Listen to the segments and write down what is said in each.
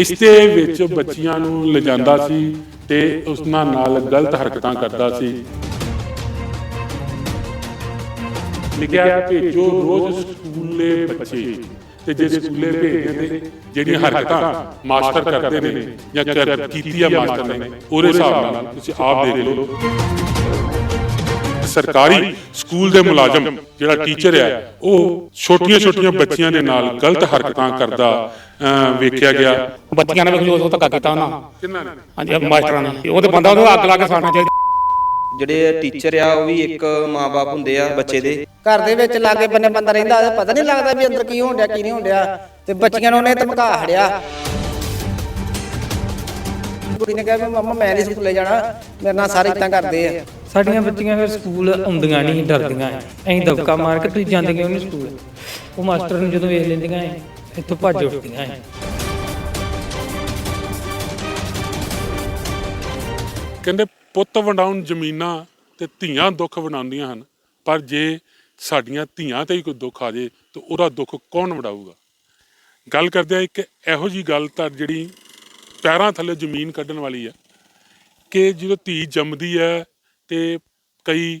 ਇਸ ਦੇ ਵਿੱਚ ਬੱਚੀਆਂ ਨੂੰ ਲਿਜਾਂਦਾ ਸੀ ਤੇ ਉਸ ਨਾਲ ਗਲਤ ਹਰਕਤਾਂ ਕਰਦਾ ਸੀ। ਲਿਖਿਆ ਭੇਜੋ ਰੋਜ਼ ਸਕੂਲੇ ਬੱਚੇ ਤੇ ਜੇ ਸਕੂਲੇ ਭੇਜਦੇ ਤੇ ਜਿਹੜੀਆਂ ਹਰਕਤਾਂ ਮਾਸਟਰ ਕਰਦੇ ਨੇ ਜਾਂ ਕਰ ਕੀਤੀਆਂ ਮਾਸਟਰ ਨੇ, ਉਹਦੇ ਹਿਸਾਬ ਨਾਲ ਤੁਸੀਂ ਆਪ ਦੇਖ ਲਓ। ਸਰਕਾਰੀ ਸਕੂਲ ਦੇ ਮੁਲਾਜ਼ਮ ਜਿਹੜਾ ਟੀਚਰ ਹੈ ਉਹ ਛੋਟੀਆਂ-ਛੋਟੀਆਂ ਬੱਚੀਆਂ ਦੇ ਨਾਲ ਗਲਤ ਹਰਕਤਾਂ ਕਰਦਾ ਵੇਖਿਆ ਗਿਆ। ਬੱਚੀਆਂ ਨੇ ਵੇਖੋ ਉਹ ਧੱਕਾ ਕੀਤਾ ਉਹਨਾਂ ਕਿੰਨਾ ਨੇ? ਹਾਂਜੀ ਮਾਸਟਰਾਂ ਨੇ। ਉਹ ਤੇ ਬੰਦਾ ਉਹਨੂੰ ਅੱਗ ਲਾ ਕੇ ਸਾੜਨਾ ਚਾਹੀਦਾ। ਜਿਹੜੇ ਟੀਚਰ ਆ ਉਹ ਵੀ ਇੱਕ ਮਾਪੇ ਹੁੰਦੇ ਆ ਬੱਚੇ ਦੇ। ਘਰ ਦੇ ਵਿੱਚ ਲਾਗੇ ਬੰਨੇ ਬੰਦਾ ਰਹਿੰਦਾ ਉਹਦਾ ਪਤਾ ਨਹੀਂ ਲੱਗਦਾ ਵੀ ਅੰਦਰ ਕੀ ਹੋਣ ਡਿਆ ਕੀ ਨਹੀਂ ਹੋਣ ਡਿਆ। ਤੇ ਬੱਚੀਆਂ ਨੂੰ ਉਹਨੇ ਧਮਕਾ ਹੜਿਆ। ਕੁੜੀ ਨੇ ਕਿਹਾ ਵੀ ਮੰਮਾ ਮੈਂ ਨਹੀਂ ਸਕੂਲੇ ਜਾਣਾ। ਮੇਰੇ ਨਾਲ ਸਾਰੇ ਇਦਾਂ ਕਰਦੇ ਆ। ਸਾਡੀਆਂ ਬੱਚੀਆਂ ਫਿਰ ਸਕੂਲ ਆਉਂਦੀਆਂ ਨਹੀਂ, ਡਰਦੀਆਂ ਐਂ। ਦਬਕਾ ਮਾਰ ਕੇ ਤੁਸੀਂ ਜਾਂਦੇ ਕਿਉਂ ਨਹੀਂ ਸਕੂਲ? ਉਹ ਮਾਸਟਰ ਨੂੰ ਜਦੋਂ ਵੇਖ ਲੈਂਦੀਆਂ ਐ, ਇੱਥੋਂ ਭੱਜ ਉੱਠਦੀਆਂ ਐ। ਕਹਿੰਦੇ ਪੁੱਤ ਵੰਡਾਉਣ ਜ਼ਮੀਨਾਂ ਤੇ ਧੀਆਂ ਦੁੱਖ ਵੰਡਾਉਂਦੀਆਂ ਹਨ, ਪਰ ਜੇ ਸਾਡੀਆਂ ਧੀਆਂ ਤੇ ਹੀ ਕੋਈ ਦੁੱਖ ਆ ਜੇ, ਤਾਂ ਉਹਦਾ ਦੁੱਖ ਕੌਣ ਵੰਡਾਊਗਾ? ਗੱਲ ਕਰਦੇ ਆ ਇੱਕ ਇਹੋ ਜੀ ਗੱਲ ਤਾਂ ਜਿਹੜੀ ਪੈਰਾਂ ਥੱਲੇ ਜ਼ਮੀਨ ਕੱਢਣ ਵਾਲੀ ਆ, ਕਿ ਜਦੋਂ ਧੀ ਜੰਮਦੀ ਹੈ ਤੇ ਕਈ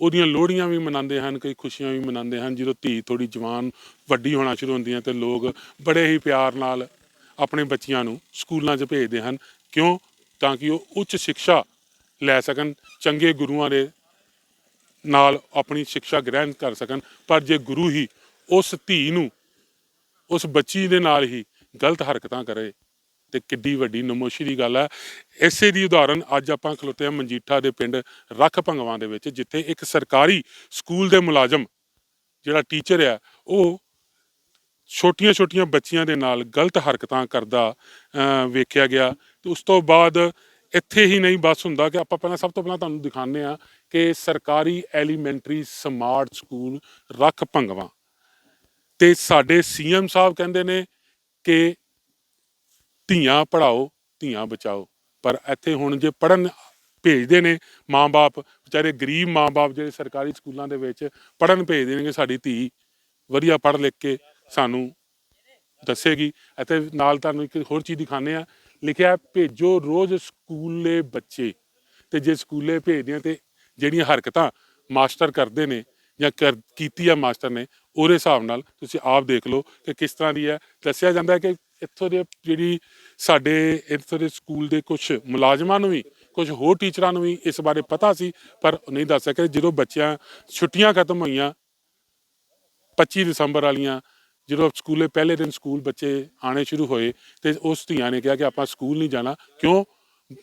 ਉਹਦੀਆਂ ਲੋਹੜੀਆਂ ਵੀ ਮਨਾਉਂਦੇ ਹਨ, ਕਈ ਖੁਸ਼ੀਆਂ ਵੀ ਮਨਾਉਂਦੇ ਹਨ, ਜਦੋਂ ਧੀ ਥੋੜੀ ਜਵਾਨ ਵੱਡੀ ਹੋਣਾ ਸ਼ੁਰੂ ਹੁੰਦੀ ਹੈ ਤੇ ਲੋਕ ਬੜੇ ਹੀ ਪਿਆਰ ਨਾਲ ਆਪਣੇ ਬੱਚਿਆਂ ਨੂੰ ਸਕੂਲਾਂ 'ਚ ਭੇਜਦੇ ਹਨ। ਕਿਉਂ? ਤਾਂ ਕਿ ਉਹ ਉੱਚ ਸਿੱਖਿਆ ਲੈ ਸਕਣ, ਚੰਗੇ ਗੁਰੂਆਂ ਦੇ ਨਾਲ ਆਪਣੀ ਸਿੱਖਿਆ ਗ੍ਰਹਿਣ ਕਰ ਸਕਣ। ਪਰ ਜੇ ਗੁਰੂ ਹੀ ਉਸ ਧੀ ਨੂੰ, ਉਸ ਬੱਚੀ ਦੇ ਨਾਲ ਹੀ ਗਲਤ ਹਰਕਤਾਂ ਕਰੇ ਤੇ ਕਿੱਡੀ ਵੱਡੀ ਨਮੋਸ਼ੀ ਦੀ ਗੱਲ ਹੈ। ਇਸੇ ਦੀ ਉਦਾਹਰਨ ਅੱਜ ਆਪਾਂ ਖਲੋਤੇ ਹਾਂ ਮਨਜੀਠਾ ਦੇ ਪਿੰਡ ਰੱਖ ਭੰਗਵਾਂ ਦੇ ਵਿੱਚ, ਜਿੱਥੇ ਇੱਕ ਸਰਕਾਰੀ ਸਕੂਲ ਦੇ ਮੁਲਾਜ਼ਮ ਜਿਹੜਾ ਟੀਚਰ ਆ, ਉਹ ਛੋਟੀਆਂ-ਛੋਟੀਆਂ ਬੱਚੀਆਂ ਦੇ ਨਾਲ ਗਲਤ ਹਰਕਤਾਂ ਕਰਦਾ ਵੇਖਿਆ ਗਿਆ। ਤੇ ਉਸ ਤੋਂ ਬਾਅਦ ਇੱਥੇ ਹੀ ਨਹੀਂ ਬਸ ਹੁੰਦਾ ਕਿ ਆਪਾਂ ਪਹਿਲਾਂ ਸਭ ਤੋਂ ਪਹਿਲਾਂ ਤੁਹਾਨੂੰ ਦਿਖਾਉਂਦੇ ਆ ਕਿ ਸਰਕਾਰੀ ਐਲੀਮੈਂਟਰੀ ਸਮਾਰਟ ਸਕੂਲ ਰੱਖ ਭੰਗਵਾਂ। ਤੇ ਸਾਡੇ ਸੀਐਮ ਸਾਹਿਬ ਕਹਿੰਦੇ ਨੇ ਕਿ ਧੀਆਂ ਪੜਾਓ ਧੀਆਂ ਬਚਾਓ। ਪਰ ਇੱਥੇ ਹੁਣ ਜੇ ਪੜਨ ਭੇਜਦੇ ਨੇ ਮਾਂ-ਬਾਪ ਵਿਚਾਰੇ ਗਰੀਬ ਮਾਂ-ਬਾਪ ਜਿਹੜੇ ਸਰਕਾਰੀ ਸਕੂਲਾਂ ਦੇ ਵਿੱਚ ਪੜਨ ਭੇਜਦੇ ਨੇ ਸਾਡੀ ਧੀ, ਵਧੀਆ ਪੜ੍ਹ ਲਿਖ ਕੇ ਸਾਨੂੰ ਦੱਸੇਗੀ। ਅਤੇ ਨਾਲ ਤੁਹਾਨੂੰ ਇੱਕ ਹੋਰ ਚੀਜ਼ ਦਿਖਾਣੇ ਆ ਲਿਖਿਆ ਭੇਜੋ ਰੋਜ਼ ਸਕੂਲੇ ਬੱਚੇ। ਤੇ ਜੇ ਸਕੂਲੇ ਭੇਜਦੇ ਆ ਤੇ ਜਿਹੜੀਆਂ ਹਰਕਤਾਂ ਮਾਸਟਰ ਕਰਦੇ ਨੇ ਜਾਂ ਕਰ ਕੀਤੀ ਆ ਮਾਸਟਰ ਨੇ, ਉਹਦੇ ਹਿਸਾਬ ਨਾਲ ਤੁਸੀਂ ਆਪ ਦੇਖ ਲਓ ਕਿ ਕਿਸ ਤਰ੍ਹਾਂ ਦੀ ਹੈ। ਦੱਸਿਆ ਜਾਂਦਾ ਹੈ ਕਿ ਇੱਥੋਂ ਦੇ ਜਿਹੜੀ ਸਾਡੇ ਇੱਥੋਂ ਦੇ ਸਕੂਲ ਦੇ ਕੁਝ ਮੁਲਾਜ਼ਮਾਂ ਨੂੰ ਵੀ ਕੁਝ ਹੋਰ ਟੀਚਰਾਂ ਨੂੰ ਵੀ ਇਸ ਬਾਰੇ ਪਤਾ ਸੀ, ਪਰ ਨਹੀਂ ਦੱਸ ਸਕੇ। ਜਦੋਂ ਬੱਚਿਆਂ ਛੁੱਟੀਆਂ ਖਤਮ ਹੋਈਆਂ 25 ਦਸੰਬਰ ਵਾਲੀਆਂ, ਜਦੋਂ ਸਕੂਲੇ ਪਹਿਲੇ ਦਿਨ ਸਕੂਲ ਬੱਚੇ ਆਣੇ ਸ਼ੁਰੂ ਹੋਏ ਤੇ ਉਸ ਧੀਆਂ ਨੇ ਕਿਹਾ ਕਿ ਆਪਾਂ ਸਕੂਲ ਨਹੀਂ ਜਾਣਾ। ਕਿਉਂ?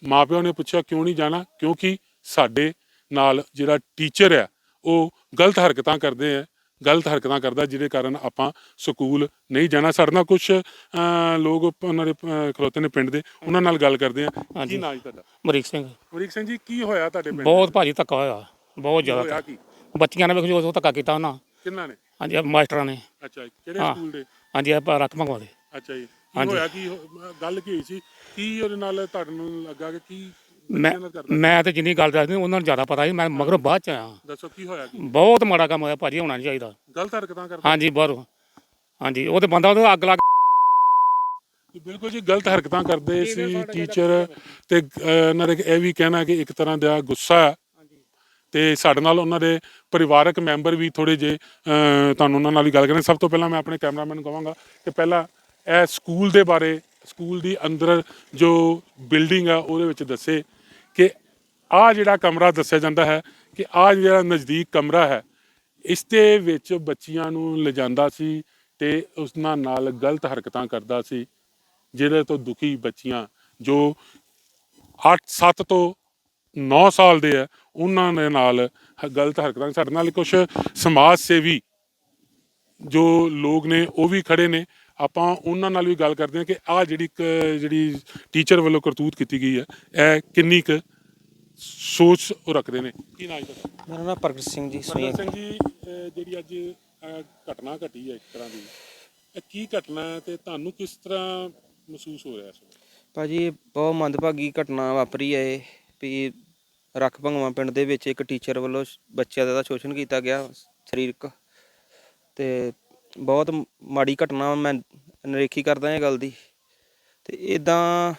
ਮਾਪਿਆਂ ਨੇ ਪੁੱਛਿਆ, ਕਿਉਂ ਨਹੀਂ ਜਾਣਾ? ਕਿਉਂਕਿ ਸਾਡੇ ਨਾਲ ਜਿਹੜਾ ਟੀਚਰ ਹੈ, ਉਹ ਗਲਤ ਹਰਕਤਾਂ ਕਰਦੇ ਆ। ਗਲਤ ਹਰਕਤਾਂ ਕਰਦਾ ਜਿਹਦੇ ਕਾਰਨ ਆਪਾਂ ਸਕੂਲ ਨਹੀਂ ਜਾਣਾ। ਸਾਡੇ ਨਾਲ ਕੁਝ ਲੋਕ ਉਹਨਾਂ ਦੇ ਖਲੋਤੇ ਨੇ ਪਿੰਡ ਦੇ ਉਹਨਾਂ ਨਾਲ ਗੱਲ ਕਰਦੇ ਆ। ਕੀ ਹਾਂਜੀ। ਨਾਂ ਜੀ ਤੁਹਾਡਾ? ਮਰੀਕ ਸਿੰਘ। ਅਮਰੀਕ ਸਿੰਘ ਜੀ ਕੀ ਹੋਇਆ ਤੁਹਾਡੇ ਪਿੰਡ ਬਹੁਤ ਭਾਜੀ ਧੱਕਾ ਹੋਇਆ। ਬਹੁਤ ਜ਼ਿਆਦਾ ਬੱਚੀਆਂ ਨੇ ਵੇਖੋ ਉਹ ਧੱਕਾ ਕੀਤਾ ਉਹਨਾਂ। ਕਿੰਨਾ ਨੇ? ਹਾਂਜੀ ਮਾਸਟਰਾਂ ਨੇ। ਅੱਛਾ ਜੀ ਕਿਹੜੇ। ਸਕੂਲ ਦੇ? ਹਾਂਜੀ ਆਪਾਂ ਰੱਖ ਮੰਗਵਾਉਂਦੇ ਅੱਛਾ ਜੀ। ਹੋਇਆ ਕੀ ਗੱਲ ਕੀ ਹੋਈ ਸੀ? ਕੀ ਉਹਦੇ ਨਾਲ ਤੁਹਾਨੂੰ ਲੱਗਾ ਕਿ ਕੀ ਮੈਂ ਮੈਂ ਤੇ ਜਿੰਨੀ ਗੱਲ ਦੱਸਦੀ ਉਹਨਾਂ ਨੂੰ ਜ਼ਿਆਦਾ ਪਤਾ ਸੀ ਮੈਂ ਮਗਰੋਂ ਬਾਅਦ ਚ ਆਇਆ। ਦੱਸੋ ਕੀ ਹੋਇਆ ਕੀ? ਬਹੁਤ ਮਾੜਾ ਕੰਮ ਹੋਇਆ ਭਾਜੀ ਹੋਣਾ ਨਹੀਂ ਚਾਹੀਦਾ। ਗਲਤ ਹਰਕਤਾਂ ਕਰਦਾ। ਹਾਂਜੀ ਬਾਹਰੋਂ। ਹਾਂਜੀ ਉਹ ਤੇ ਬੰਦਾ ਉਹਨੂੰ ਅੱਗ ਲਾ ਕੇ ਬਿਲਕੁਲ ਜੀ ਗਲਤ ਹਰਕਤਾਂ ਕਰਦੇ ਸੀ ਟੀਚਰ ਤੇ ਇਹਨਾਂ ਦੇ ਇਹ ਵੀ ਕਹਿਣਾ ਕਿ ਇੱਕ ਤਰ੍ਹਾਂ ਦਾ ਗੁੱਸਾ ਹੈ। ਤੇ ਸਾਡੇ ਨਾਲ ਉਹਨਾਂ ਦੇ ਪਰਿਵਾਰਕ ਮੈਂਬਰ ਵੀ ਥੋੜੇ ਜੇ ਤੁਹਾਨੂੰ ਉਹਨਾਂ ਨਾਲ ਵੀ ਗੱਲ ਕਰਨੀ ਸਭ ਤੋਂ ਪਹਿਲਾਂ ਮੈਂ ਆਪਣੇ ਕੈਮਰਾਮੈਨ ਨੂੰ ਕਹਾਂਗਾ ਕਿ ਪਹਿਲਾਂ ਇਹ ਸਕੂਲ ਦੇ ਬਾਰੇ ਸਕੂਲ ਦੀ ਅੰਦਰ ਜੋ ਬਿਲਡਿੰਗ ਆ, ਉਹਦੇ ਵਿੱਚ ਦੱਸੇ ਕਿ ਆ ਜਿਹੜਾ ਕਮਰਾ ਦੱਸਿਆ ਜਾਂਦਾ ਹੈ ਕਿ ਆ ਜਿਹੜਾ ਨਜ਼ਦੀਕ ਕਮਰਾ ਹੈ, ਇਸ ਦੇ ਵਿੱਚ ਬੱਚੀਆਂ ਨੂੰ ਲਿਜਾਂਦਾ ਸੀ ਤੇ ਉਸ ਨਾਲ ਗਲਤ ਹਰਕਤਾਂ ਕਰਦਾ ਸੀ, ਜਿਹਦੇ ਤੋਂ ਦੁਖੀ ਬੱਚੀਆਂ ਜੋ 8 7 ਤੋਂ 9 ਸਾਲ ਦੇ ਆ, ਉਹਨਾਂ ਦੇ ਨਾਲ ਗਲਤ ਹਰਕਤਾਂ ਸਾਡੇ ਨਾਲ ਕੁਝ ਸਮਾਜ ਸੇਵੀ ਜੋ ਲੋਕ ਨੇ, ਉਹ ਵੀ ਖੜੇ ਨੇ। ਆਪਾਂ ਉਹਨਾਂ ਨਾਲ ਵੀ ਗੱਲ ਕਰਦੇ ਹਾਂ ਕਿ ਆ ਜਿਹੜੀ ਇੱਕ ਜਿਹੜੀ ਟੀਚਰ ਵੱਲੋਂ ਕਰਤੂਤ ਕੀਤੀ ਗਈ ਹੈ ਇਹ ਕਿੰਨੀ ਕੁ ਸੋਚ ਉਹ ਰੱਖਦੇ ਨੇ? ਕੀ ਨਾਮ ਹੈ ਮੇਰਾ ਨਾਮ ਪ੍ਰਗਟ ਸਿੰਘ ਜੀ ਸੋਈ ਸਿੰਘ ਜੀ ਅਹ ਜਿਹੜੀ ਅੱਜ ਅਹ, ਘਟਨਾ ਘਟੀ ਹੈ ਇੱਕ ਤਰ੍ਹਾਂ ਦੀ ਇਹ ਕੀ ਘਟਨਾ ਹੈ ਤੇ ਤੁਹਾਨੂੰ ਕਿਸ ਤਰ੍ਹਾਂ ਮਹਿਸੂਸ ਹੋ ਰਿਹਾ ਇਸ ਵੇਲੇ? ਭਾਜੀ ਇਹ ਬਹੁਤ ਮੰਦਭਾਗੀ ਘਟਨਾ ਵਾਪਰੀ ਹੈ ਇਹ ਵੀ ਰੱਖ ਭੰਗਵਾ ਪਿੰਡ ਦੇ ਵਿੱਚ ਇੱਕ ਟੀਚਰ ਵੱਲੋਂ ਸ਼- ਬੱਚਿਆਂ ਦਾ ਸ਼ੋਸ਼ਣ ਕੀਤਾ ਗਿਆ ਸਰੀਰਕ। ਤੇ ਬਹੁਤ ਮਾੜੀ ਘਟਨਾ ਮੈਂ ਨਰੇਖੀ ਕਰਦਾ ਇਹ ਗੱਲ ਦੀ। ਤੇ ਇਦਾਂ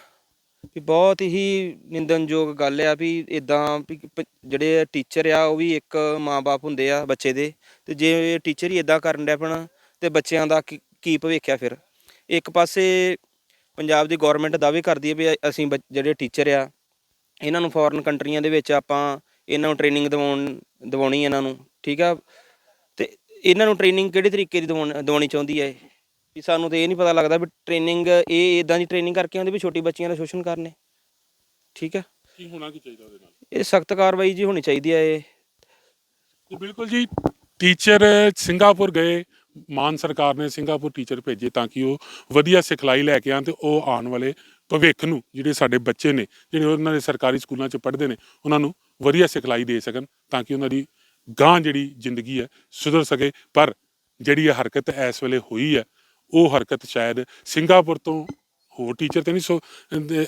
ਵੀ ਬਹੁਤ ਹੀ ਨਿੰਦਨਯੋਗ ਗੱਲ ਆ ਵੀ ਇਦਾਂ ਵੀ ਪ- ਜਿਹੜੇ ਟੀਚਰ ਆ ਉਹ ਵੀ ਇੱਕ ਮਾਂ-ਬਾਪ ਹੁੰਦੇ ਆ ਬੱਚੇ ਦੇ। ਤੇ ਜੇ ਟੀਚਰ ਹੀ ਇਦਾਂ ਕਰਨ ਡੈ ਪਣ ਤੇ ਬੱਚਿਆਂ ਦਾ ਕੀ- ਕੀ ਭਵਿੱਖ ਆ ਫਿਰ? ਇੱਕ ਪਾਸੇ ਪੰਜਾਬ ਦੀ ਗਵਰਨਮੈਂਟ ਦਾਅਵੇ ਕਰਦੀ ਹੈ ਵੀ ਅਸੀਂ ਬੱਚ- ਜਿਹੜੇ ਟੀਚਰ ਆ, ਇਹਨਾਂ ਨੂੰ ਫੋਰਨ ਕੰਟਰੀਆਂ ਦੇ ਵਿੱਚ ਆਪਾਂ ਇਹਨਾਂ ਨੂੰ ਟ੍ਰੇਨਿੰਗ ਦਿਵਾਉਣ, ਦਿਵਾਉਣੀ ਇਹਨਾਂ ਨੂੰ, ਠੀਕ ਆ? ਇਹਨਾਂ ਨੂੰ ਟ੍ਰੇਨਿੰਗ ਕਿਹੜੇ ਤਰੀਕੇ ਦੀ ਦਿਵਾਉਣ- ਚਾਹੁੰਦੀ ਹੈ ਇਹ? ਵੀ ਸਾਨੂੰ ਤੇ ਇਹ ਨਹੀਂ ਪਤਾ ਲੱਗਦਾ ਵੀ ਟ੍ਰੇਨਿੰਗ ਇਹ ਇਦਾਂ ਦੀ ਟ੍ਰੇਨਿੰਗ ਕਰਕੇ ਆਉਂਦੇ ਵੀ ਛੋਟੀ ਬੱਚੀਆਂ ਦਾ ਸ਼ੋਸ਼ਣ ਕਰਨੇ। ਠੀਕ ਆ? ਕੀ ਹੋਣਾ ਕੀ ਚਾਹੀਦਾ ਉਹਦੇ ਨਾਲ? ਇਹ ਸਖਤ ਕਾਰਵਾਈ ਜੀ ਹੋਣੀ ਚਾਹੀਦੀ ਹੈ ਇਹ। ਤੇ ਬਿਲਕੁਲ ਜੀ ਟੀਚਰ ਸਿੰਗਾਪੁਰ ਗਏ ਮਾਨ ਸਰਕਾਰ ਨੇ ਸਿੰਗਾਪੁਰ ਟੀਚਰ ਭੇਜੇ ਤਾਂ ਕਿ ਉਹ ਵਧੀਆ ਸਿਖਲਾਈ ਲੈ ਕੇ ਆਉਣ ਤੇ ਉਹ ਆਉਣ ਵਾਲੇ ਭਵਿੱਖ ਨੂੰ ਜਿਹੜੇ ਸਾਡੇ ਬੱਚੇ ਨੇ ਜਿਹੜੇ ਉਹਨਾਂ ਦੇ ਸਰਕਾਰੀ ਸਕੂਲਾਂ 'ਚ ਪੜ੍ਹਦੇ ਨੇ ਉਹਨਾਂ ਨੂੰ ਵਧੀਆ ਸਿਖਲਾਈ ਦੇ ਸਕਣ ਤਾਂ ਕਿ ਉਹਨਾਂ ਦੀ ਗਾਂ ਜਿਹੜੀ ਜ਼ਿੰਦਗੀ ਹੈ ਸੁਧਰ ਸਕੇ ਪਰ ਜਿਹੜੀ ਇਹ ਹਰਕਤ ਇਸ ਵੇਲੇ ਹੋਈ ਹੈ ਉਹ ਹਰਕਤ ਸ਼ਾਇਦ ਸਿੰਗਾਪੁਰ ਤੋਂ ਹੋਰ ਟੀਚਰ ਤੇ ਨਹੀਂ ਸੋ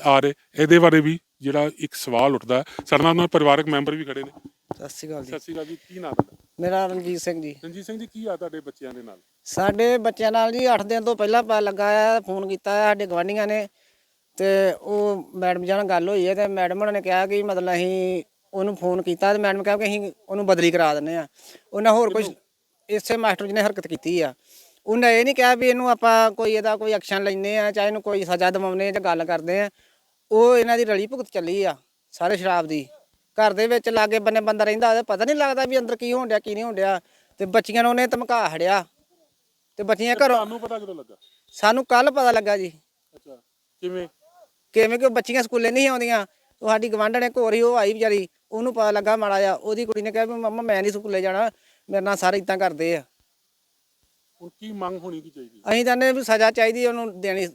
ਆ ਰਹੇ। ਇਹਦੇ ਬਾਰੇ ਵੀ ਜਿਹੜਾ ਇੱਕ ਸਵਾਲ ਉੱਠਦਾ। ਸਾਡੇ ਨਾਲ ਉਹਨਾਂ ਪਰਿਵਾਰਕ ਮੈਂਬਰ ਵੀ ਖੜੇ ਨੇ। ਸਤਿ ਸ਼੍ਰੀ ਅਕਾਲ ਜੀ। ਸਤਿ ਸ਼੍ਰੀ ਅਕਾਲ ਜੀ ਕੀ ਨਾਮ ਤੁਹਾਡਾ? ਮੇਰਾ ਰਣਜੀਤ ਸਿੰਘ ਜੀ। ਰਣਜੀਤ ਸਿੰਘ ਜੀ ਕੀ ਆ ਤੁਹਾਡੇ ਬੱਚਿਆਂ ਦੇ ਨਾਲ? ਸਾਡੇ ਬੱਚਿਆਂ ਨਾਲ ਜੀ 8 ਦਿਨ ਤੋਂ ਪਹਿਲਾਂ ਪਾ ਲੱਗਾ ਆ ਫੋਨ ਕੀਤਾ ਆ ਸਾਡੇ ਗਵਾਂਢੀਆਂ ਨੇ। ਤੇ ਉਹ ਮੈਡਮ ਜੀ ਨਾਲ ਗੱਲ ਹੋਈ ਹੈ ਤੇ ਮੈਡਮ ਨੇ ਕਿਹਾ ਕਿ ਮਤਲਬ ਅਸੀਂ ਉਹਨੂੰ ਫੋਨ ਕੀਤਾ ਤੇ ਮੈਡਮ ਕਿਹਾ ਕਿ ਅਸੀਂ ਉਹਨੂੰ ਬਦਲੀ ਕਰਾ ਦਿੰਦੇ ਆ ਉਹਨਾਂ ਹੋਰ ਕੋਈ ਇਸੇ ਮਾਸਟਰ ਜੀ ਨੇ ਹਰਕਤ ਕੀਤੀ ਆ। ਉਹਨੇ ਇਹ ਨਹੀਂ ਕਿਹਾ ਵੀ ਇਹਨੂੰ ਆਪਾਂ ਕੋਈ ਇਹਦਾ ਕੋਈ ਐਕਸ਼ਨ ਲੈਨੇ ਆ ਚਾਹੇ ਇਹਨੂੰ ਕੋਈ ਸਜ਼ਾ ਦਿਵਾਉਂਦੇ ਆ ਜਾਂ ਗੱਲ ਕਰਦੇ ਆ ਉਹ ਇਹਨਾਂ ਦੀ ਰਲੀ ਭੁਗਤ ਚੱਲੀ ਆ ਸਾਰੇ ਸ਼ਰਾਬ ਦੀ। ਘਰ ਦੇ ਵਿੱਚ ਲਾਗੇ ਬੰਨੇ ਬੰਦਾ ਰਹਿੰਦਾ ਉਹਦਾ ਪਤਾ ਨਹੀਂ ਲੱਗਦਾ ਵੀ ਅੰਦਰ ਕੀ ਹੋਣ ਡਿਆ ਕੀ ਨਹੀਂ ਹੋਣ ਡਿਆ। ਤੇ ਬੱਚੀਆਂ ਨੂੰ ਉਹਨੇ ਧਮਕਾ ਹੜਿਆ। ਤੇ ਬੱਚੀਆਂ ਘਰੋਂ ਤੁਹਾਨੂੰ ਪਤਾ ਕਿਦੋਂ ਲੱਗਾ? ਸਾਨੂੰ ਕੱਲ ਪਤਾ ਲੱਗਾ ਜੀ। ਅੱਛਾ ਕਿਵੇਂ? ਕਿਵੇਂ ਕਿ ਬੱਚੀਆਂ ਸਕੂਲੇ ਨਹੀਂ ਆਉਂਦੀਆਂ। ਉਹ ਸਾਡੀ ਗਵਾਂਢਣ ਇੱਕ ਹੋਰ ਹੀ ਉਹ ਆਈ ਵਿਚਾਰੀ। ਉਹਨੂੰ ਪਤਾ ਲੱਗਾ ਮਾੜਾ ਜਿਹਾ ਉਹਦੀ ਕੁੜੀ ਨੇ ਕਿਹਾ ਵੀ ਮੰਮਾ ਮੈਂ ਨਹੀਂ ਸਕੂਲੇ ਜਾਣਾ ਮੇਰੇ ਨਾਲ ਸਾਰੇ ਇਦਾਂ ਕਰਦੇ ਆ। ਹੁਣ ਕੀ ਮੰਗ ਹੋਣੀ ਕੀ ਚਾਹੀਦੀ? ਅਸੀਂ ਕਹਿੰਦੇ ਵੀ ਸਜ਼ਾ ਚਾਹੀਦੀ ਹੈ ਉਹਨੂੰ ਦੇਣੀ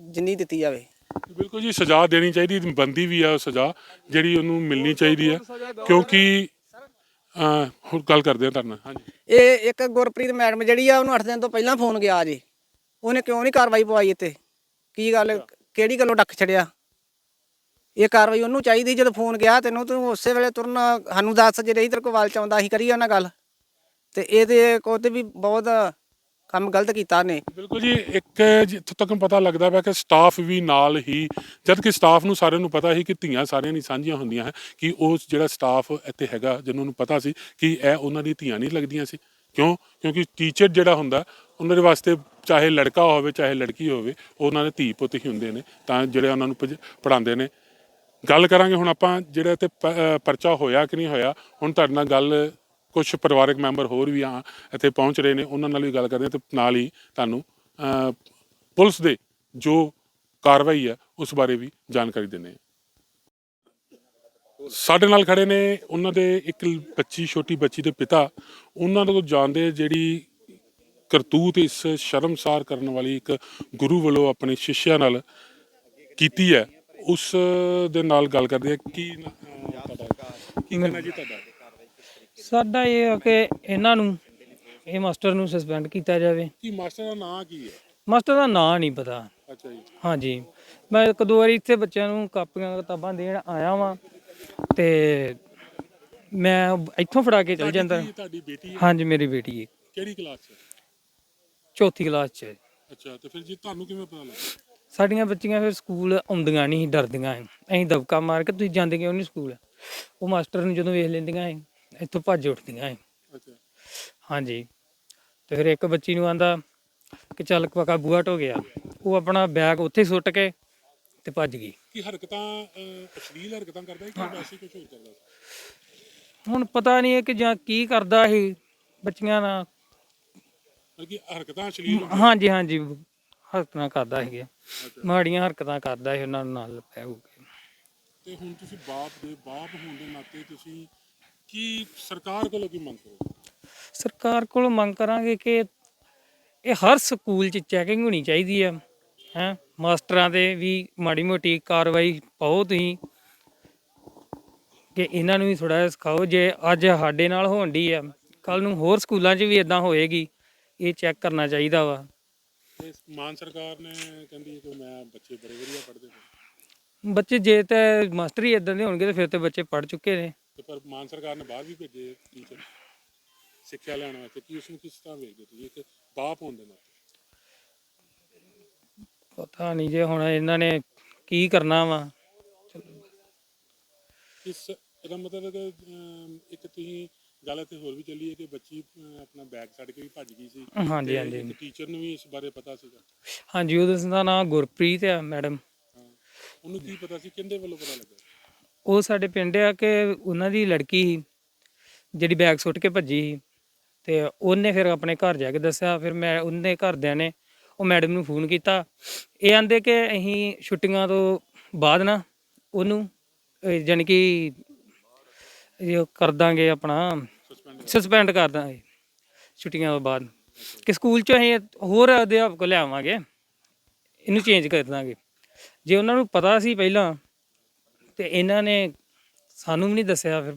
ਜਿੰਨੀ ਦਿੱਤੀ ਜਾਵੇ। ਬਿਲਕੁਲ ਜੀ ਸਜ਼ਾ ਦੇਣੀ ਚਾਹੀਦੀ ਬੰਦੀ ਵੀ ਆ ਸਜ਼ਾ ਜਿਹੜੀ ਉਹਨੂੰ ਮਿਲਣੀ ਚਾਹੀਦੀ ਹੈ ਕਿਉਂਕਿ ਅਹ, ਹੁਣ ਗੱਲ ਕਰਦੇ ਆ ਤੁਹਾਡੇ ਨਾਲ ਹਾਂਜੀ। ਇਹ ਇੱਕ ਗੁਰਪ੍ਰੀਤ ਮੈਡਮ ਜਿਹੜੀ ਆ ਉਹਨੂੰ 8 ਦਿਨ ਤੋਂ ਪਹਿਲਾਂ ਫੋਨ ਗਿਆ ਜੀ। ਉਹਨੇ ਕਿਉਂ ਨਹੀਂ ਕਾਰਵਾਈ ਪਵਾਈ ਇੱਥੇ? ਕੀ ਗੱਲ ਕਿਹੜੀ ਗੱਲੋਂ ਡੱਕ ਛੜਿਆ ਇਹ ਕਾਰਵਾਈ ਉਹਨੂੰ ਚਾਹੀਦੀ, ਜਦੋਂ ਫੋਨ ਗਿਆ ਤੈਨੂੰ, ਤੂੰ ਉਸੇ ਵੇਲੇ ਤੁਰਨ, ਸਾਨੂੰ ਦੱਸ ਜੇ ਰਹੀ ਤੇਰੇ ਕੋਲ ਵਾਲ ਚਾਉਂਦਾ ਅਸੀਂ ਕਰੀਏ ਉਹਨਾਂ ਗੱਲ। ਤੇ ਇਹਦੇ ਕੋਲ ਤੇ ਵੀ ਬਹੁਤ ਕੰਮ ਗਲਤ ਕੀਤਾ ਨੇ ਬਿਲਕੁਲ ਜੀ, ਇੱਕ ਜਿੱਥੋਂ ਤੱਕ ਪਤਾ ਲੱਗਦਾ ਪਿਆ ਕਿ ਸਟਾਫ ਵੀ ਨਾਲ ਹੀ, ਜਦ ਕਿ ਸਟਾਫ ਨੂੰ ਸਾਰਿਆਂ ਨੂੰ ਪਤਾ ਸੀ ਕਿ ਧੀਆਂ ਸਾਰਿਆਂ ਦੀ ਸਾਂਝੀਆਂ ਹੁੰਦੀਆਂ ਹੈ ਕਿ ਉਹ ਜਿਹੜਾ ਸਟਾਫ ਇੱਥੇ ਹੈਗਾ, ਜਿਹਨੂੰ ਨੂੰ ਪਤਾ ਸੀ ਕਿ ਇਹ ਉਹਨਾਂ ਦੀ ਧੀਆਂ ਨਹੀਂ ਲੱਗਦੀਆਂ ਸੀ। ਕਿਉਂ? ਕਿਉਂਕਿ ਟੀਚਰ ਜਿਹੜਾ ਹੁੰਦਾ, ਉਹਨਾਂ ਦੇ ਵਾਸਤੇ ਚਾਹੇ ਲੜਕਾ ਹੋਵੇ, ਚਾਹੇ ਲੜਕੀ ਹੋਵੇ ਉਹਨਾਂ ਦੇ ਧੀ ਪੁੱਤ ਹੀ ਹੁੰਦੇ ਨੇ, ਤਾਂ ਜਿਹੜੇ ਉਹਨਾਂ ਨੂੰ ਪੜਾਉਂਦੇ ਨੇ ਗੱਲ ਕਰਾਂਗੇ। ਹੁਣ ਆਪਾਂ ਜਿਹੜਾ ਇੱਥੇ ਪ- ਪਰਚਾ ਹੋਇਆ ਕਿ ਨਹੀਂ ਹੋਇਆ, ਹੁਣ ਤੁਹਾਡੇ ਨਾਲ ਗੱਲ ਕੁਝ ਪਰਿਵਾਰਕ ਮੈਂਬਰ ਹੋਰ ਵੀ ਆ, ਇੱਥੇ ਪਹੁੰਚ ਰਹੇ ਨੇ, ਉਹਨਾਂ ਨਾਲ ਵੀ ਗੱਲ ਕਰਦੇ ਹਾਂ ਤੇ ਨਾਲ ਹੀ ਤੁਹਾਨੂੰ ਪੁਲਿਸ ਦੇ ਜੋ ਕਾਰਵਾਈ ਹੈ, ਉਸ ਬਾਰੇ ਵੀ ਜਾਣਕਾਰੀ ਦਿੰਦੇ ਹਾਂ। ਸਾਡੇ ਨਾਲ ਖੜੇ ਨੇ ਉਹਨਾਂ ਦੇ ਇੱਕ ਬੱਚੀ, ਛੋਟੀ ਬੱਚੀ ਦੇ ਪਿਤਾ। ਉਹਨਾਂ ਤੋਂ ਜਾਣਦੇ ਜਿਹੜੀ ਕਰਤੂਤ ਇਸ ਸ਼ਰਮਸਾਰ ਕਰਨ ਵਾਲੀ ਇੱਕ ਗੁਰੂ ਵੱਲੋਂ ਆਪਣੇ ਸ਼ਿਸ਼ਿਆਂ ਨਾਲ ਕੀਤੀ ਹੈ। ਉਸ ਦੇ ਨਾਲ ਗੱਲ ਕਰਦੇ ਆ ਕੀ ਅਹ ਤੁਹਾਡਾ? ਕੀ ਕਹਿਣਾ ਜੀ ਤੁਹਾਡਾ? ਸਾਡਾ ਇਹ ਆ ਕਿ ਇਹਨਾਂ ਨੂੰ ਇਹ ਮਾਸਟਰ ਨੂੰ ਸਸਪੈਂਡ ਕੀਤਾ ਜਾਵੇ। ਕੀ ਮਾਸਟਰ ਦਾ ਨਾਂ ਕੀ ਹੈ? ਮਾਸਟਰ ਦਾ ਨਾਂ ਨਹੀਂ ਪਤਾ। ਅੱਛਾ ਜੀ। ਹਾਂਜੀ। ਮੈਂ ਇੱਕ ਦੋ ਵਾਰੀ ਇੱਥੇ ਬੱਚਿਆਂ ਨੂੰ ਕਾਪੀਆਂ ਕਿਤਾਬਾਂ ਦੇਣ ਆਇਆ ਵਾਂ ਤੇ ਮੈਂ ਇੱਥੋਂ ਫੜਾ ਕੇ ਚਲ ਜਾਂਦਾ। ਕੀ ਤੁਹਾਡੀ ਬੇਟੀ ਹੈ? ਹਾਂਜੀ ਮੇਰੀ ਬੇਟੀ ਹੈ। ਕਿਹੜੀ ਕਲਾਸ 'ਚ? ਹੈ? ਚੌਥੀ ਕਲਾਸ 'ਚ। ਹੈ। ਅੱਛਾ ਤੇ ਫਿਰ ਜੀ ਤੁਹਾਨੂੰ ਕਿਵੇਂ ਪਤਾ ਲੱਗਾ? ਸਾਡੀਆਂ ਬੱਚੀਆਂ ਫਿਰ ਸਕੂਲ ਆਉਂਦੀਆਂ ਨਹੀਂ ਡਰਦੀਆਂ ਸੀ। ਅਸੀਂ ਦਬਕਾ ਮਾਰ ਕੇ ਤੁਸੀਂ ਜਾਂਦੇ ਕਿਉਂ ਨਹੀਂ ਸਕੂਲ? ਉਹ ਮਾਸਟਰ ਨੂੰ ਜਦੋਂ ਵੇਖ ਲੈਂਦੀਆਂ ਸੀ ਇੱਥੋਂ ਭੱਜ ਉੱਠਦੀਆਂ ਅੱਛਾ। ਹਾਂਜੀ। ਤੇ ਫਿਰ ਇੱਕ ਬੱਚੀ ਨੂੰ ਆਂਦਾ ਕਿ ਚੱਲ ਪਕਾ ਬੂਹਾ ਢੋ ਗਿਆ। ਉਹ ਆਪਣਾ ਬੈਗ ਉੱਥੇ ਸੁੱਟ ਕੇ ਤੇ ਭੱਜ ਗਈ। ਕੀ ਹਰਕਤਾਂ ਅਹ, ਅਸ਼ਲੀਲ ਹਰਕਤਾਂ ਕਰਦਾ ਹੈ। ਕਿ ਵੈਸੇ ਕੁਝ ਹੋਰ ਕਰਦਾ ਸੀ? ਹੁਣ ਪਤਾ ਨਹੀਂ ਹੈ ਕਿ ਜਾਂ ਕੀ ਕਰਦਾ ਸੀ ਬੱਚੀਆਂ ਨਾਲ। ਮਤਲਬ ਕਿ ਹਰਕਤਾਂ ਅਸ਼ਲੀਲ ਹਾਂਜੀ ਹਾਂਜੀ। ਹਰਕਤਾਂ ਕਰਦਾ ਸੀਗਾ ਮਾੜੀਆਂ ਹਰਕਤਾਂ ਕਰਦਾ ਸੀ ਉਹਨਾਂ ਨਾਲ ਪੈ ਹੋ ਕੇ ਤੇ ਹੁਣ ਤੁਸੀਂ ਬਾਪ ਦੇ ਬਾਪ ਹੋਣ ਦੇ ਨਾਤੇ ਤੁਸੀਂ ਕੀ ਸਰਕਾਰ ਕੋਲੋਂ ਕੀ ਮੰਗ ਕਰੋ ਸਰਕਾਰ ਕੋਲ ਮੰਗ ਕਰਾਂਗੇ ਕਿ ਇਹ ਹਰ ਸਕੂਲ 'ਚ ਚੈਕਿੰਗ ਹੋਣੀ ਚਾਹੀਦੀ ਹੈ ਹੈ। ਮਾਸਟਰਾਂ ਦੇ ਵੀ ਮਾੜੀ ਮੋਟੀ ਕਾਰਵਾਈ ਪਾਓ ਤੁਸੀਂ। ਕਿ ਇਹਨਾਂ ਨੂੰ ਵੀ ਥੋੜਾ ਜਿਹਾ ਸਿਖਾਓ ਜੇ ਅੱਜ ਸਾਡੇ ਨਾਲ ਹੋਣ ਦੀ ਆ ਕੱਲ ਨੂੰ ਹੋਰ ਸਕੂਲਾਂ 'ਚ ਵੀ ਇਦਾਂ ਹੋਏਗੀ ਇਹ ਚੈੱਕ ਕਰਨਾ ਚਾਹੀਦਾ ਵਾ। ਤੇ ਮਾਨ ਸਰਕਾਰ ਨੇ ਕਹਿੰਦੀ ਹੈ ਕਿ ਮੈਂ ਬੱਚੇ ਬੜੇ ਵਧੀਆ ਪੜ੍ਹਦੇ ਨੇ। ਬੱਚੇ ਜੇ ਤੇ ਮਾਸਟਰ ਹੀ ਇਦਾਂ ਦੇ ਹੋਣਗੇ ਤੇ ਫਿਰ ਤੇ ਬੱਚੇ ਪੜ ਚੁੱਕੇ ਨੇ। ਤੇ ਪਰ ਮਾਨ ਸਰਕਾਰ ਨੇ ਬਾਹਰ ਵੀ ਭੇਜੇ ਟੀਚਰ ਸਿੱਖਿਆ ਲੈਣ ਵਾਸਤੇ ਕੀ ਉਸ ਨੂੰ ਕਿਸ ਤਰ੍ਹਾਂ ਵੇਖਦੇ ਤੁਸੀਂ? ਇੱਕ ਬਾਪ ਹੋਣ ਦੇ ਨਾਤੇ। ਪਤਾ ਨਹੀਂ ਜੇ ਹੁਣ ਇਹਨਾਂ ਨੇ ਕੀ ਕਰਨਾ ਵਾ। ਇਸ ਇਹਦਾ ਮਤਲਬ ਹੈ ਕਿ ਅਮ, ਇੱਕ ਤੁਸੀਂ ਗੱਲ ਤੇ ਹੋਰ ਵੀ ਚੱਲੀ ਹੈ ਕਿ ਬੱਚੀ ਆਪਣਾ ਬੈਗ ਛੱਡ ਕੇ ਵੀ ਭੱਜ ਗਈ ਸੀ। ਹਾਂਜੀ ਹਾਂਜੀ ਟੀਚਰ ਨੂੰ ਵੀ ਇਸ ਬਾਰੇ ਪਤਾ ਸੀਗਾ। ਹਾਂਜੀ ਉਹਦਾ ਦਾ ਨਾਮ ਗੁਰਪ੍ਰੀਤ ਆ ਮੈਡਮ। ਹਾਂ। ਉਹਨੂੰ ਕੀ ਪਤਾ ਸੀ? ਕਿੰਦੇ ਵੱਲੋਂ ਪਤਾ ਲੱਗਾ? ਉਹ ਸਾਡੇ ਪਿੰਡ ਆ ਕਿ ਉਹਨਾਂ ਦੀ ਲੜਕੀ ਸੀ ਜਿਹੜੀ ਬੈਗ ਸੁੱਟ ਕੇ ਭੱਜੀ ਸੀ। ਤੇ ਉਹਨੇ ਫਿਰ ਆਪਣੇ ਘਰ ਜਾ ਕੇ ਦੱਸਿਆ। ਫਿਰ ਮੈਂ ਉਹਨੇ ਘਰਦਿਆਂ ਨੇ ਉਹ ਮੈਡਮ ਨੂੰ ਫੋਨ ਕੀਤਾ। ਇਹ ਆਂਦੇ ਕਿ ਅਸੀਂ ਛੁੱਟੀਆਂ ਤੋਂ ਬਾਅਦ ਨਾ ਉਹਨੂੰ ਜਾਨੀ ਕਿ ਇਹ ਕਰ ਦਾਂਗੇ ਆਪਣਾ ਸਸਪੈਂਡ ਕਰ ਦਾਂਗੇ ਛੁੱਟੀਆਂ ਤੋਂ ਬਾਅਦ। ਕਿ ਸਕੂਲ ਚ ਅਸੀਂ ਹੋਰ ਅਧਿਆਪਕ ਲਿਆਵਾਂਗੇ ਇਹਨੂੰ ਚੇਂਜ ਕਰ ਦਾਂਗੇ। ਜੇ ਉਹਨਾਂ ਨੂੰ ਪਤਾ ਸੀ ਪਹਿਲਾਂ ਤੇ ਇਹਨਾਂ ਨੇ ਸਾਨੂੰ ਵੀ ਨਹੀਂ ਦੱਸਿਆ ਫਿਰ।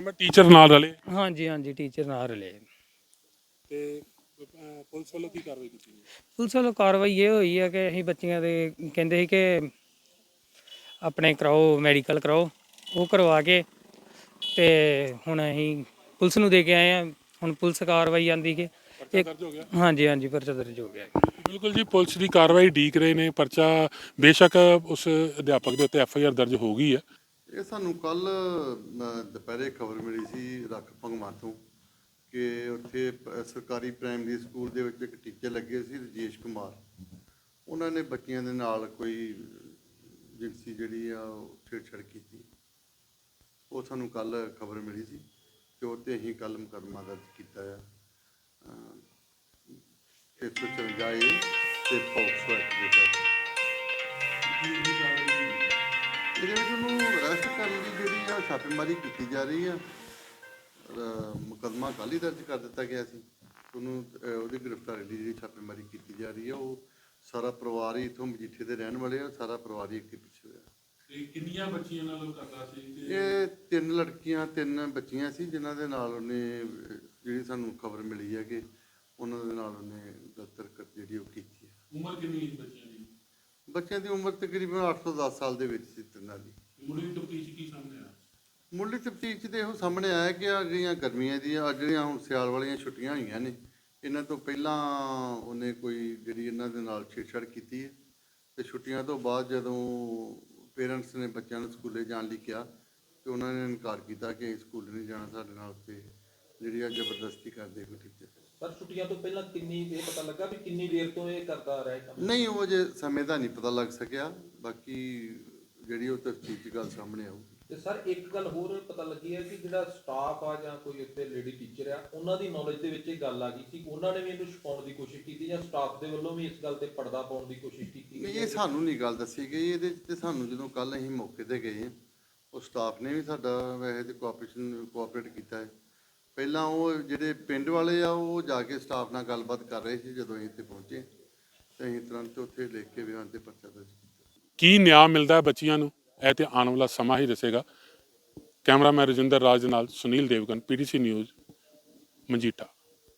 ਮੈਂ ਟੀਚਰ ਨਾਲ ਰਲੇ। ਹਾਂਜੀ ਹਾਂਜੀ ਟੀਚਰ ਨਾਲ ਰਲੇ। ਤੇ ਅਹ, ਪੁਲਿਸ ਵੱਲੋਂ ਕੀ ਕਾਰਵਾਈ ਕੀਤੀ ਗਈ? ਪੁਲਿਸ ਵੱਲੋਂ ਕਾਰਵਾਈ ਇਹ ਹੋਈ ਹੈ ਕਿ ਅਸੀਂ ਬੱਚੀਆਂ ਦੇ ਕਹਿੰਦੇ ਸੀ ਕਿ ਆਪਣੇ ਕਰਾਓ ਮੈਡੀਕਲ ਕਰਾਓ ਉਹ ਕਰਵਾ ਕੇ ਤੇ ਹੁਣ ਅਸੀਂ ਪੁਲਿਸ ਨੂੰ ਦੇ ਕੇ ਆਏ ਆ। ਹੁਣ ਪੁਲਿਸ ਕਾਰਵਾਈ ਆਂਦੀ ਕਿ ਇੱਕ- ਹਾਂਜੀ ਹਾਂਜੀ ਪਰਚਾ ਦਰਜ ਹੋ ਗਿਆ। ਬਿਲਕੁਲ ਜੀ ਪੁਲਿਸ ਦੀ ਕਾਰਵਾਈ ਡੀਕ ਰਹੇ ਨੇ। ਪਰਚਾ ਬੇਸ਼ੱਕ ਉਸ ਅਧਿਆਪਕ ਦੇ ਉੱਤੇ ਐਫ ਆਈ ਆਰ ਦਰਜ ਹੋ ਗਈ ਹੈ। ਇਹ ਸਾਨੂੰ ਕੱਲ ਦੁਪਹਿਰੇ ਖਬਰ ਮਿਲੀ ਸੀ ਰੱਖ ਭੰਗਵਾ ਤੋਂ ਕਿ ਉੱਥੇ ਪ- ਸਰਕਾਰੀ ਪ੍ਰਾਇਮਰੀ ਸਕੂਲ ਦੇ ਵਿੱਚ ਇੱਕ ਟੀਚਰ ਲੱਗੇ ਸੀ ਰਜੇਸ਼ ਕੁਮਾਰ। ਉਹਨਾਂ ਨੇ ਬੱਚਿਆਂ ਦੇ ਨਾਲ ਕੋਈ ਜਿੰਸੀ ਜਿਹੜੀ ਆ ਉਹ ਛੇੜਛਾੜ ਕੀਤੀ। ਉਹ ਸਾਨੂੰ ਕੱਲ ਖਬਰ ਮਿਲੀ ਸੀ ਕਿ ਉਹ ਤੇ ਅਸੀਂ ਕੱਲ ਮੁਕੱਦਮਾ ਦਰਜ ਕੀਤਾ ਆ। 154 ਤੇ ਪੌਕਸੋ ਐਕਟ ਦੇ ਤਹਿਤ ਇਹਦੇ ਵਿੱਚ ਉਹਨੂੰ ਅਰੈਸਟ ਕਰਨ ਦੀ ਜਿਹੜੀ ਆ ਛਾਪੇਮਾਰੀ ਕੀਤੀ ਜਾ ਰਹੀ ਆ। ਅਹ ਮੁਕੱਦਮਾ ਕੱਲ੍ਹ ਹੀ ਦਰਜ ਕਰ ਦਿੱਤਾ ਗਿਆ ਸੀ। ਉਹਨੂੰ ਉਹਦੀ ਗ੍ਰਿਫਤਾਰੀ ਦੀ ਜਿਹੜੀ ਛਾਪੇਮਾਰੀ ਕੀਤੀ ਜਾ ਰਹੀ ਆ, ਉਹ ਸਾਰਾ ਪਰਿਵਾਰ ਹੀ ਇਥੋਂ ਮਜੀਠੇ ਦੇ ਰਹਿਣ ਵਾਲੇ ਆ, ਸਾਰਾ ਪਰਿਵਾਰ ਹੀ ਤੇ ਕਿੰਨੀਆਂ ਬੱਚੀਆਂ ਨਾਲ ਉਹ ਕਰਦਾ ਸੀ ਇਹ ਤਿੰਨ ਲੜਕੀਆਂ ਤਿੰਨ ਬੱਚੀਆਂ ਸੀ ਜਿਨ੍ਹਾਂ ਦੇ ਨਾਲ ਉਹਨੇ ਅਹ, ਜਿਹੜੀ ਸਾਨੂੰ ਖਬਰ ਮਿਲੀ ਹੈ ਕਿ ਉਹਨਾਂ ਦੇ ਨਾਲ ਉਹਨੇ ਗਲਤ ਹਰਕਤ ਜਿਹੜੀ ਉਹ ਕੀਤੀ ਹੈ। ਉਮਰ ਕਿੰਨੀ ਸੀ ਬੱਚਿਆਂ ਦੀ? ਬੱਚਿਆਂ ਦੀ ਉਮਰ ਤਕਰੀਬਨ 8 ਤੋਂ 10 ਸਾਲ ਦੇ ਵਿੱਚ ਸੀ ਤਿੰਨਾਂ ਦੀ। ਮੁੱਢਲੀ ਤਫਤੀਸ਼ ਕੀ ਸਾਹਮਣੇ ਆਇਆ ਮੁੱਢਲੀ ਤਫਤੀਸ਼ 'ਚ ਤੇ ਇਹੋ ਸਾਹਮਣੇ ਆਇਆ ਕਿ ਆ ਜਿਹੜੀਆਂ ਗਰਮੀਆਂ ਦੀਆਂ ਆਹ ਜਿਹੜੀਆਂ ਹੁਣ ਸਿਆਲ ਵਾਲੀਆਂ ਛੁੱਟੀਆਂ ਹੋਈਆਂ ਨੇ ਇਹਨਾਂ ਤੋਂ ਪਹਿਲਾਂ ਉਹਨੇ ਕੋਈ ਜਿਹੜੀ ਇਹਨਾਂ ਦੇ ਨਾਲ ਛੇੜਛਾੜ ਕੀਤੀ ਹੈ? ਤੇ ਛੁੱਟੀਆਂ ਤੋਂ ਬਾਅਦ ਜਦੋਂ ਪੇਰੈਂਟਸ ਨੇ ਬੱਚਿਆਂ ਨੂੰ ਸਕੂਲੇ ਜਾਣ ਲਈ ਕਿਹਾ ਤੇ ਉਹਨਾਂ ਨੇ ਇਨਕਾਰ ਕੀਤਾ ਕਿ ਅਸੀਂ ਸਕੂਲ ਨਹੀਂ ਜਾਣਾ ਸਾਡੇ ਨਾਲ ਤੇ ਜਿਹੜੀ ਆ ਜ਼ਬਰਦਸਤੀ ਕਰਦੇ ਕੋਈ ਟੀਚਰ ਸਰ ਛੁੱਟੀਆਂ ਤੋਂ ਪਹਿਲਾਂ ਕਿੰਨੀ ਇਹ ਪਤਾ ਲੱਗਾ ਵੀ ਕਿੰਨੀ ਦੇਰ ਤੋਂ ਇਹ ਕਰਦਾ ਰਿਹਾ ਇਹ ਕੰਮ? ਨਹੀਂ ਉਹ ਜੇ ਸਮੇਂ ਦਾ ਨਹੀਂ ਪਤਾ ਲੱਗ ਸਕਿਆ। ਬਾਕੀ ਜਿਹੜੀ ਉਹ ਤਫਤੀਸ਼ ਗੱਲ ਸਾਹਮਣੇ ਆਊਗੀ ਤੇ ਸਰ ਇੱਕ ਗੱਲ ਹੋਰ ਪਤਾ ਲੱਗੀ ਹੈ ਕਿ ਜਿਹੜਾ ਸਟਾਫ ਆ ਜਾਂ ਕੋਈ ਇੱਥੇ ਲੇਡੀ ਟੀਚਰ ਆ ਉਹਨਾਂ ਦੀ ਨੌਲੇਜ ਦੇ ਵਿੱਚ ਇਹ ਗੱਲ ਆ ਗਈ ਸੀ ਉਹਨਾਂ ਨੇ ਵੀ ਇਹਨੂੰ ਛੁਪਾਉਣ ਦੀ ਕੋਸ਼ਿਸ਼ ਕੀਤੀ ਜਾਂ ਸਟਾਫ ਦੇ ਵੱਲੋਂ ਵੀ ਇਸ ਗੱਲ ਤੇ ਪਰਦਾ ਪਾਉਣ ਦੀ ਕੋਸ਼ਿਸ਼ ਕੀਤੀ ਨਹੀਂ ਗਈ ਇਹ ਸਾਨੂੰ ਨਹੀਂ ਗੱਲ ਦੱਸੀ ਗਈ ਇਹਦੇ ਤੇ ਸਾਨੂੰ ਜਦੋਂ ਕੱਲ ਅਸੀਂ ਮੌਕੇ ਤੇ ਗਏ ਉਹ ਸਟਾਫ ਨੇ ਵੀ ਸਾਡਾ ਵੈਸੇ ਤੇ ਕੋਆਪਰੇਸ਼ਨ ਕੋਆਪਰੇਟ ਕੀਤਾ ਹੈ। ਪਹਿਲਾਂ ਉਹ ਜਿਹੜੇ ਪਿੰਡ ਵਾਲੇ ਆ ਉਹ ਜਾ ਕੇ ਸਟਾਫ ਨਾਲ ਗੱਲਬਾਤ ਕਰ ਰਹੇ ਸੀ ਜਦੋਂ ਅਸੀਂ ਇੱਥੇ ਪਹੁੰਚੇ ਤੇ ਅਸੀਂ ਤੁਰੰਤ ਉੱਥੇ ਲਿਖ ਕੇ ਬਿਆਨ ਤੇ ਪਰਚਾ ਦਰਜ ਕੀਤਾ। ਕੀ ਨਿਆਂ ਮਿਲਦਾ ਹੈ ਬੱਚੀਆਂ ਨੂੰ? ਇਹ ਤੇ ਆਉਣ ਵਾਲਾ ਸਮਾਂ ਹੀ ਦੱਸੇਗਾ। ਕੈਮਰਾਮੈਨ ਰਜਿੰਦਰ ਰਾਜ ਦੇ ਨਾਲ ਸੁਨੀਲ ਦੇਵਗਨ, ਪੀਟੀਸੀ ਨਿਊਜ਼, ਮਜੀਠਾ।